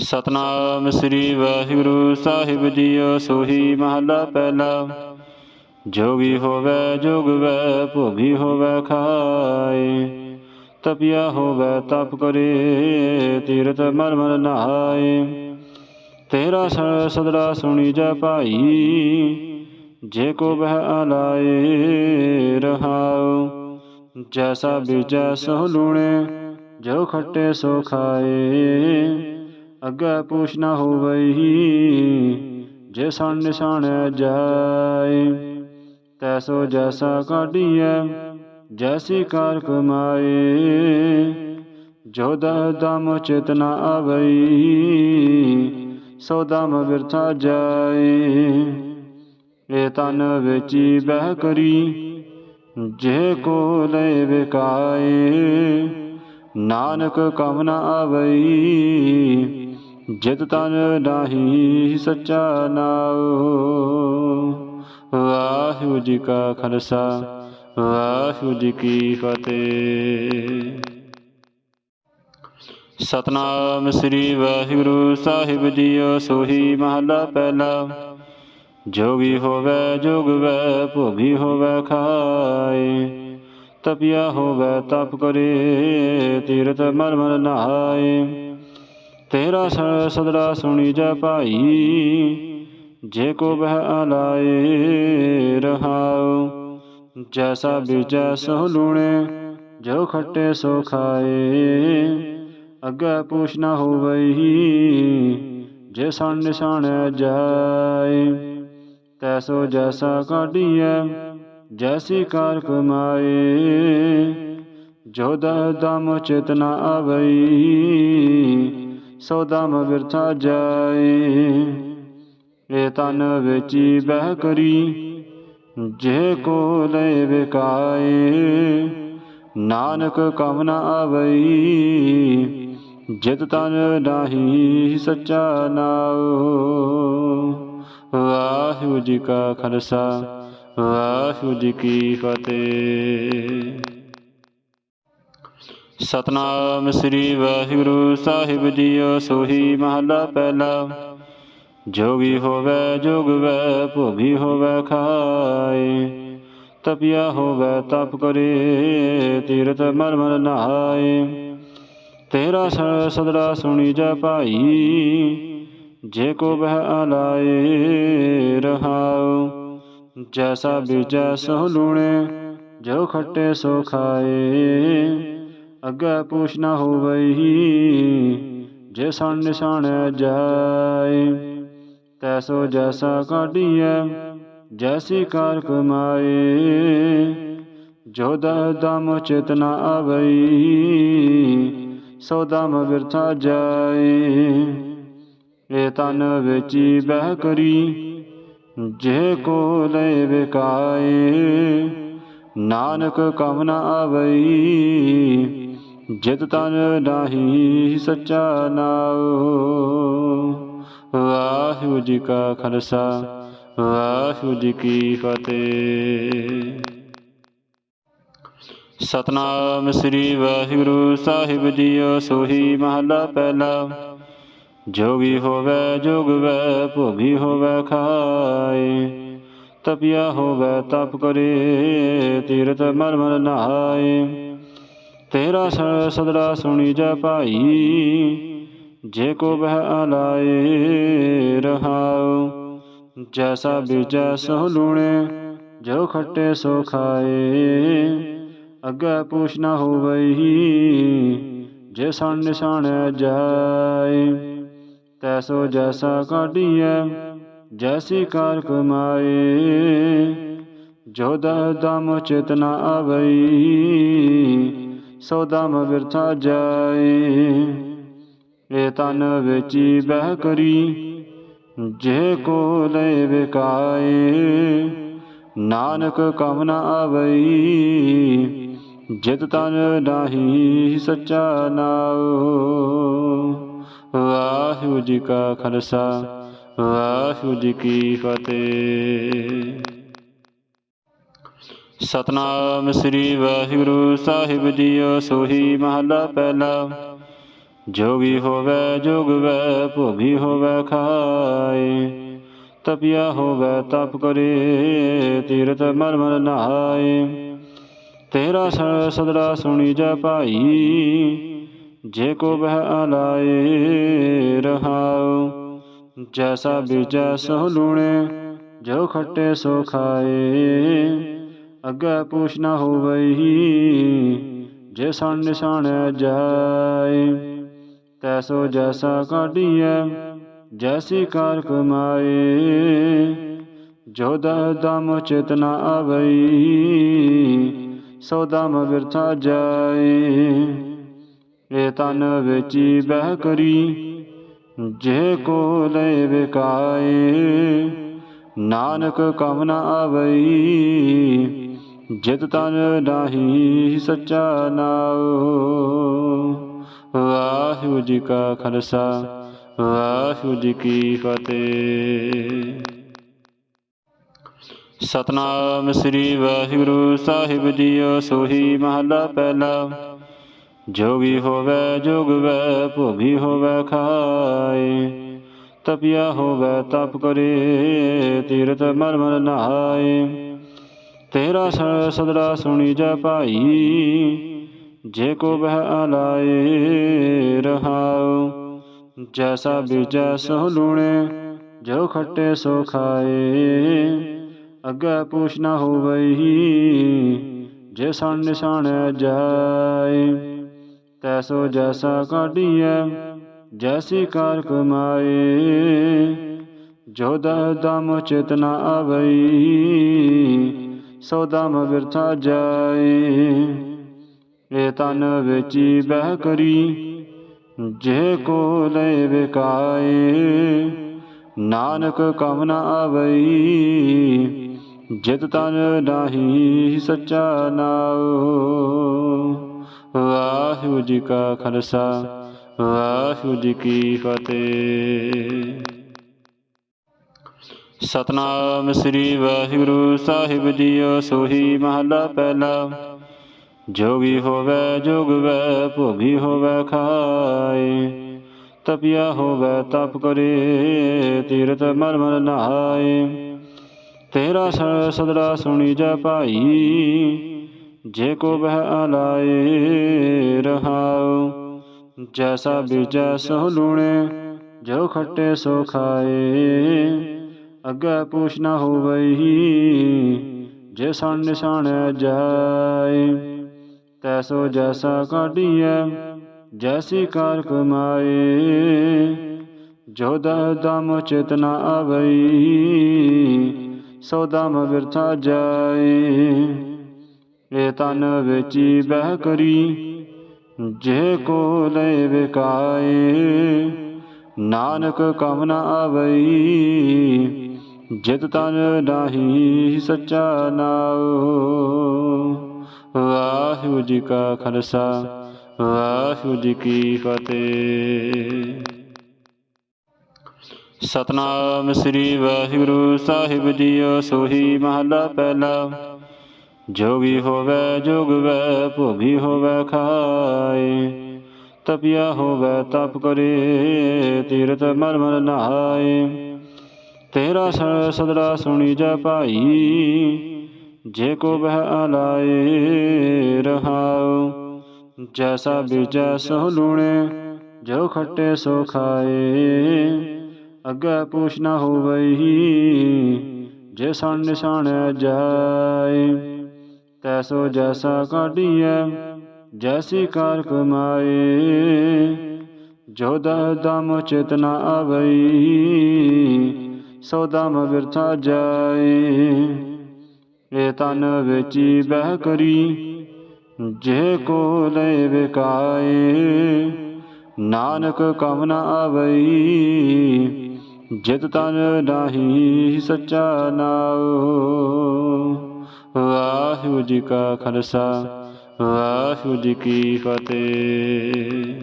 ਸਤਨਾਮ ਸ੍ਰੀ ਵਾਹਿਗੁਰੂ ਸਾਹਿਬ ਜੀਓ, ਸੋਹੀ ਮਹਲਾ ਪਹਿਲਾ। ਜੋਗੀ ਹੋਵੇ, ਜੋਗ ਵੈ ਭੋਗੀ ਹੋਵੇ, ਖਾਏ। ਤਪਿਆ ਹੋਵੇ, ਤਪ ਕਰੇ, ਤੀਰਥ ਮਰ ਮਰ ਨਹਾਏ। ਤੇਰਾ ਸਦਰਾ ਸੁਣੀ ਜਾ ਭਾਈ, ਜੇ ਕੋ ਬਹਿ ਆਲਾਏ, ਰਹਾਉ। ਜੈਸਾ ਬੀਜੈ ਸੋ ਲੂਣੇ, ਜੋ ਖੱਟੇ ਸੋ ਖਾਏ। ਅੱਗੇ ਪੁੱਛ ਨਾ ਹੋਵਈ ਜੇ ਸਣ ਨਿਸ਼ਾਨ ਜਾਏ, ਤੈਸੋ ਜੈਸਾ ਕਾਢੀਐ, ਜੈਸੀ ਕਾਰ ਕਮਾਏ। ਜੋ ਦਮ ਚਿਤ ਨਾ ਆਵਈ ਸੋ ਦਮ ਵਿਰਥਾ ਜਾਏ। ਇਹ ਤਨ ਵੇਚੀ ਬਹਿ ਕਰੀ, ਜੇ ਕੋ ਲੈ ਵਿਕਾਏ। ਨਾਨਕ ਕਮ ਨਾ ਆਵਈ ਜਿਤ ਤਨ ਨਾਹੀ ਸੱਚਾ ਨਾਉ। ਵਾਹਿਗੁਰੂ ਜੀ ਕਾ ਖਾਲਸਾ, ਵਾਹਿਗੁਰੂ ਜੀ ਕੀ ਫਤਿਹ। ਸਤਨਾਮ ਸ੍ਰੀ ਵਾਹਿਗੁਰੂ ਸਾਹਿਬ ਜੀਓ, ਸੋਹੀ ਮਹਲਾ ਪਹਿਲਾ। ਜੋਗੀ ਹੋਵੇ, ਜੋਗ ਵੈ ਭੋਗੀ ਹੋਵੇ ਖਾਏ। ਤਪਿਆ ਹੋਵੇ, ਤਪ ਕਰੇ, ਤੀਰਥ ਮਰ ਮਰ ਨਹਾਏ। ਤੇਰਾ ਸ- ਸਦੜਾ ਸੁਣੀ ਜਾ ਭਾਈ, ਜੇ ਕੋ ਬਹਿ ਆਲਾਏ ਰਹਾਉ, ਜੈਸਾ ਬੀਜੈ ਸੋ ਲੂਣੇ, ਜੋ ਖੱਟੇ ਸੋ ਖਾਏ। ਅੱਗੇ ਪੂਛ ਨਾ ਹੋਵਈ, ਜੇ ਸਣ ਨਿਸ਼ਾਨ ਜਾਏ ਤੈਸੋ ਜੈਸਾ ਕਾਢੀਐ, ਜੈਸੀ ਕਾਰ ਕਮਾਏ ਜੋ ਦ- ਦਮ ਚਿਤ ਨ ਆਵਈ ਸੌਦਾ ਦਮ ਜਾਏ, ਇਹ ਤਨ ਵੇਚੀ ਬਹਿ ਕਰੀ। ਜੇ ਕੋ ਲੈ ਵਿਕਾਏ, ਨਾਨਕ ਕਮ ਨ ਆਵਈ, ਜਿਤ ਤਨ ਨਾਹੀ ਸੱਚਾ ਨਾਉ। ਵਾਹਿਗੁਰੂ ਜੀ ਕਾ ਖਾਲਸਾ, ਵਾਹਿਗੁਰੂ ਜੀ ਕੀ ਫਤਿਹ। ਸਤਨਾਮ ਸ੍ਰੀ ਵਾਹਿਗੁਰੂ ਸਾਹਿਬ ਜੀਓ, ਸੋਹੀ ਮਹਲਾ ਪਹਿਲਾ। ਜੋਗੀ ਹੋਵੇ, ਜੋਗ ਵੈ ਭੋਗੀ ਹੋਵੇ, ਖਾਏ। ਤਪਿਆ ਹੋਵੇ, ਤਪ ਕਰੇ, ਤੀਰਥ ਮਰ ਨਹਾਏ। ਤੇਰਾ ਸਦਰਾ ਸੁਣੀ ਜਾ ਭਾਈ, ਜੇ ਕੋ ਬਹਿ ਆਲਾਏ, ਰਹਾਉ। ਜੈਸਾ ਬੀਜੈ ਸੋ ਲੂਣੇ, ਜੋ ਖੱਟੇ ਸੋ ਖਾਏ। ਅੱਗੇ ਪੁੱਛ ਨਾ ਹੋਵਈ ਜੇ ਸਣ ਨਿਸ਼ਾਨ ਜਾਏ, ਤੈਸੋ ਜੈਸਾ ਕਾਢੀਐ, ਜੈਸੀ ਕਾਰ ਕਮਾਏ। ਜੋ ਦਮ ਚਿਤ ਨਾ ਆਵਈ ਸੋ ਦਮ ਵਿਰਥਾ ਜਾਏ। ਇਹ ਤਨ ਵੇਚੀ ਬਹਿ ਕਰੀ, ਜੇ ਕੋ ਲੈ ਵਿਕਾਏ, ਨਾਨਕ ਕਮ ਨਾ ਆਵਈ। ਜਿਤ ਤਨ ਨਾਹੀ ਸੱਚਾ ਨਾਉ। ਵਾਹਿਗੁਰੂ ਜੀ ਕਾ ਖਾਲਸਾ, ਵਾਹਿਗੁਰੂ ਜੀ ਕੀ ਫਤਿਹ। ਸਤਨਾਮ ਸ੍ਰੀ ਵਾਹਿਗੁਰੂ ਸਾਹਿਬ ਜੀਓ, ਸੋਹੀ ਮਹਲਾ ਪਹਿਲਾ। ਜੋਗੀ ਹੋਵੇ, ਜੋਗ ਵੈ ਭੋਗੀ ਹੋਵੇ ਖਾਏ। ਤਪਿਆ ਹੋਵੇ, ਤਪ ਕਰੇ, ਤੀਰਥ ਮਰ ਮਰ ਨਹਾਏ। ਤੇਰਾ ਸ- ਸਦੜਾ ਸੁਣੀ ਜਾ ਭਾਈ, ਜੇ ਕੋ ਬਹਿ ਆਲਾਏ ਰਹਾਉ, ਜੈਸਾ ਬੀਜੈ ਸੋ ਲੂਣੇ, ਜੋ ਖੱਟੇ ਸੋ ਖਾਏ। ਅੱਗੇ ਪੂਛ ਨਾ ਹੋਵਈ, ਜੇ ਸਣ ਨਿਸ਼ਾਨ ਜਾਏ ਤੈਸੋ ਜੈਸਾ ਕਾਢੀਐ, ਜੈਸੀ ਕਾਰ ਕਮਾਏ। ਜੋ ਦਮ ਚਿਤ ਨ ਆਵਈ ਸੌਦਾ ਦਮ ਬਿਰਥਾ ਜਾਏ, ਇਹ ਤਨ ਵੇਚੀ ਬਹਿ ਕਰੀ। ਜੇ ਕੋ ਲੈ ਵਿਕਾਏ, ਨਾਨਕ ਕਮ ਨ ਆਵਈ, ਜਿਤ ਤਨ ਨਾਹੀ ਸੱਚਾ ਨਾਉ। ਵਾਹਿਗੁਰੂ ਜੀ ਕਾ ਖਾਲਸਾ, ਵਾਹਿਗੁਰੂ ਜੀ ਕੀ ਫਤਿਹ। ਸਤਨਾਮ ਸ੍ਰੀ ਵਾਹਿਗੁਰੂ ਸਾਹਿਬ ਜੀਓ, ਸੋਹੀ ਮਹਲਾ ਪਹਿਲਾ। ਜੋਗੀ ਹੋਵੇ, ਜੋਗ ਵੈ ਭੋਗੀ ਹੋਵੇ, ਖਾਏ। ਤਪਿਆ ਹੋਵੇ, ਤਪ ਕਰੇ, ਤੀਰਥ ਮਲ ਮਲ ਨਹਾਏ। ਤੇਰਾ ਸਦਰਾ ਸੁਣੀ ਜਾ ਭਾਈ, ਜੇ ਕੋ ਬਹਿ ਆਲਾਏ ਰਹਾਉ। ਜੈਸਾ ਬੀਜੈ ਸੋ ਲੂਣੇ, ਜੋ ਖੱਟੇ ਸੋ ਖਾਏ। ਅੱਗੇ ਪੁੱਛ ਨਾ ਹੋਵਈ ਜੇ ਸਣ ਨਿਸ਼ਾਨ ਜਾਏ, ਤੈਸੋ ਜੈਸਾ ਕਾਢੀਐ, ਜੈਸੀ ਕਾਰ ਕਮਾਏ। ਜੋ ਦ- ਦਮ ਚੇਤਨਾ ਆਵਈ, ਸੋ ਦਮ ਵਿਰਥਾ ਜਾਏ। ਇਹ ਤਨ ਵੇਚੀ ਬਹਿ ਕਰੀ, ਜੇ ਕੋ ਲੈ ਵਿਕਾਏ, ਨਾਨਕ ਕਮ ਨ ਆਵਈ ਜਿਤ ਤਨ ਨਾਹੀ ਸੱਚਾ ਨਾਉ। ਵਾਹਿਗੁਰੂ ਜੀ ਕਾ ਖਾਲਸਾ, ਵਾਹਿਗੁਰੂ ਜੀ ਕੀ ਫਤਿਹ। ਸਤਨਾਮ ਸ੍ਰੀ ਵਾਹਿਗੁਰੂ ਸਾਹਿਬ ਜੀਓ, ਸੋਹੀ ਮਹਲਾ ਪਹਿਲਾ। ਜੋਗੀ ਹੋਵੇ, ਜੋਗ ਵੈ ਭੋਗੀ ਹੋਵੇ, ਖਾਏ। ਤਪਿਆ ਹੋਵੇ, ਤਪ ਕਰੇ, ਤੀਰਥ ਮਲ ਮਲ ਨਹਾਏ। ਤੇਰਾ ਸ- ਸਦਰਾ ਸੁਣੀ ਜਾ ਭਾਈ, ਜੇ ਕੋ ਬਹਿ ਆਲਾਏ ਰਹਾਉ, ਜੈਸਾ ਬੀਜੈ ਸੋ ਲੂਣੇ, ਜੋ ਖੱਟੇ ਸੋ ਖਾਏ। ਅੱਗੇ ਪੂਛ ਨਾ ਹੋਵਈ, ਜੇ ਸਣ ਨਿਸ਼ਾਨ ਜਾਏ ਤੈਸੋ ਜੈਸਾ ਕਾਢੀਐ, ਜੈਸੀ ਕਾਰ ਕਮਾਏ। ਜੋ ਦ- ਦਮ ਚੇਤਨਾ ਆਵਈ ਸੋ ਦਮ ਬਿਰਥਾ ਜਾਏ, ਇਹ ਤਨ ਵੇਚੀ ਬਹਿ ਕਰੀ, ਜੇ ਕੋ ਲੈ ਵਿਕਾਏ, ਨਾਨਕ ਕਮ ਨਾ ਆਵਈ, ਜਿਤ ਤਨ ਨਾਹੀ ਸੱਚਾ ਨਾਉ। ਵਾਹਿਗੁਰੂ ਜੀ ਕਾ ਖਾਲਸਾ, ਵਾਹਿਗੁਰੂ ਜੀ ਕੀ ਫਤਿਹ। ਸਤਨਾਮ ਸ੍ਰੀ ਵਾਹਿਗੁਰੂ ਸਾਹਿਬ ਜੀਓ, ਸੋਹੀ ਮਹਲਾ ਪਹਿਲਾ। ਜੋਗੀ ਹੋਵੇ, ਜੋਗ ਵੈ ਭੋਗੀ ਹੋਵੇ, ਖਾਏ। ਤਪਿਆ ਹੋਵੇ, ਤਪ ਕਰੇ, ਤੀਰਥ ਮਲ ਮਲ ਨਹਾਏ। ਤੇਰਾ ਸ- ਸਦਰਾ ਸੁਣੀ ਜਾ ਭਾਈ, ਜੇ ਕੋ ਬਹਿ ਆਲਾਏ ਰਹਾਉ। ਜੈਸਾ ਬੀਜੈ ਸੋ ਲੂਣੇ, ਜੋ ਖੱਟੇ ਸੋ ਖਾਏ। ਅੱਗੇ ਪੁੱਛ ਨਾ ਹੋਵਈ ਜੇ ਸਣ ਨਿਸ਼ਾਨ ਜਾਏ, ਤੈਸੋ ਜੈਸਾ ਕਾਢੀਐ, ਜੈਸੀ ਕਾਰ ਕਮਾਏ ਜੋ ਦ- ਦਮ ਚੇਤਨਾ ਆਵਈ, ਸੋ ਦਮ ਵਿਰਥਾ ਜਾਏ। ਇਹ ਤਨ ਵੇਚੀ ਬਹਿ ਕਰੀ, ਜੇ ਕੋ ਲੈ ਵਿਕਾਏ, ਨਾਨਕ ਕਮ ਨ ਆਵਈ ਜਿਤ ਤਨ ਨਾਹੀ ਸੱਚਾ ਨਾਉ। ਵਾਹਿਗੁਰੂ ਜੀ ਕਾ ਖਾਲਸਾ, ਵਾਹਿਗੁਰੂ ਜੀ ਕੀ ਫਤਿਹ। ਸਤਨਾਮ ਸ੍ਰੀ ਵਾਹਿਗੁਰੂ ਸਾਹਿਬ ਜੀਓ, ਸੋਹੀ ਮਹਲਾ ਪਹਿਲਾ। ਜੋਗੀ ਹੋਵੇ, ਜੁਗ ਵੈ, ਭੋਗੀ ਹੋਵੇ ਖਾਏ। ਤਪਿਆ ਹੋਵੇ, ਤਪ ਕਰੇ, ਤੀਰਥ ਮਲ ਮਲ ਨਹਾਏ ਤੇਰਾ ਸ- ਸਦਰਾ ਸੁਣੀ ਜਾ ਭਾਈ, ਜੇ ਕੋ ਬਹਿ ਆਲਾਏ ਰਹਾਉ, ਜੈਸਾ ਬੀਜੈ ਸੋ ਲੂਣੇ, ਜੋ ਖੱਟੇ ਸੋ ਖਾਏ। ਅੱਗੇ ਪੂਛ ਨਾ ਹੋਵਈ, ਜੇ ਸਣ ਨਿਸ਼ਾਨ ਜਾਏ ਤੈਸੋ ਜੈਸਾ ਕਾਢੀਐ, ਜੈਸੀ ਕਾਰ ਕਮਾਏ। ਜੋ ਦ- ਦਮ ਚੇਤਨਾ ਆਵਈ ਆਵਈ ਸੌਦਾ ਤਨ ਜਾਏ ਤੈਸੋ ਇਹ ਤਨ ਵੇਚੀ ਬਹਿ ਕਰੀ। ਜੇ ਕੋ ਲੈ ਵਿਕਾਏ, ਨਾਨਕ ਕਮ ਨਾ ਆਵਈ, ਜਿਤ ਤਨ ਨਾਹੀ ਸੱਚਾ ਨਾਉ। ਵਾਹਿਗੁਰੂ ਜੀ ਕਾ ਖਾਲਸਾ, ਵਾਹਿਗੁਰੂ ਜੀ ਕੀ ਫਤਿਹ।